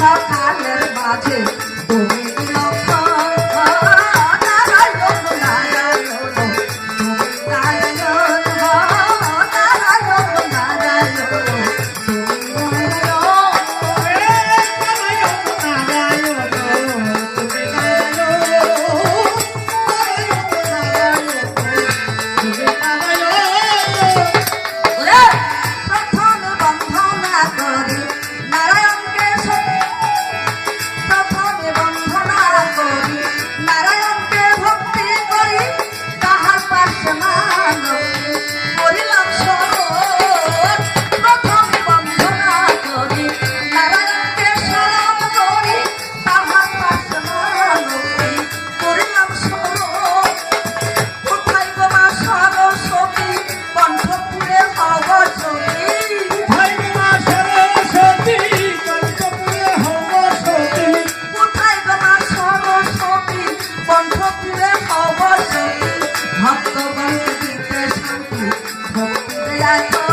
সকালের মাঝে তুমি Bye. Thank you.